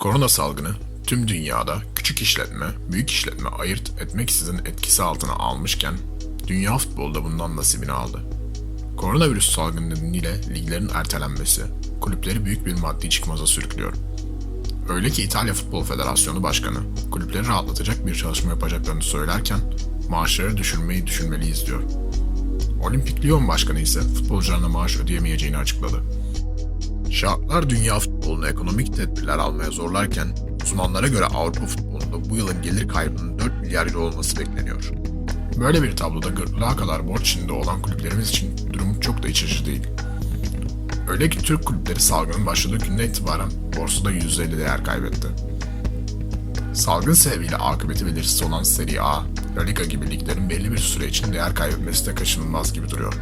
Korona salgını tüm dünyada küçük işletme, büyük işletme ayırt etmeksizin etkisi altına almışken dünya futbolu da bundan nasibini aldı. Koronavirüs salgını nedeniyle liglerin ertelenmesi kulüpleri büyük bir maddi çıkmaza sürüklüyor. Öyle ki İtalya Futbol Federasyonu Başkanı kulüpleri rahatlatacak bir çalışma yapacaklarını söylerken maaşları düşürmeyi düşünmeliyiz diyor. Olimpik Lyon Başkanı ise futbolcularına maaş ödeyemeyeceğini açıkladı. Şartlar dünya futbolunu ekonomik tedbirler almaya zorlarken uzmanlara göre Avrupa futbolunda bu yılın gelir kaybının 4 milyar euro olması bekleniyor. Böyle bir tabloda gırtlağa kadar borç içinde olan kulüplerimiz için durum çok da iç açıcı değil. Öyle ki Türk kulüpleri salgının başladığı günden itibaren borsada %50 değer kaybetti. Salgın sebebiyle akıbeti belirsiz olan Serie A, La Liga gibi liglerin belli bir süre için değer kaybetmesi de kaçınılmaz gibi duruyor.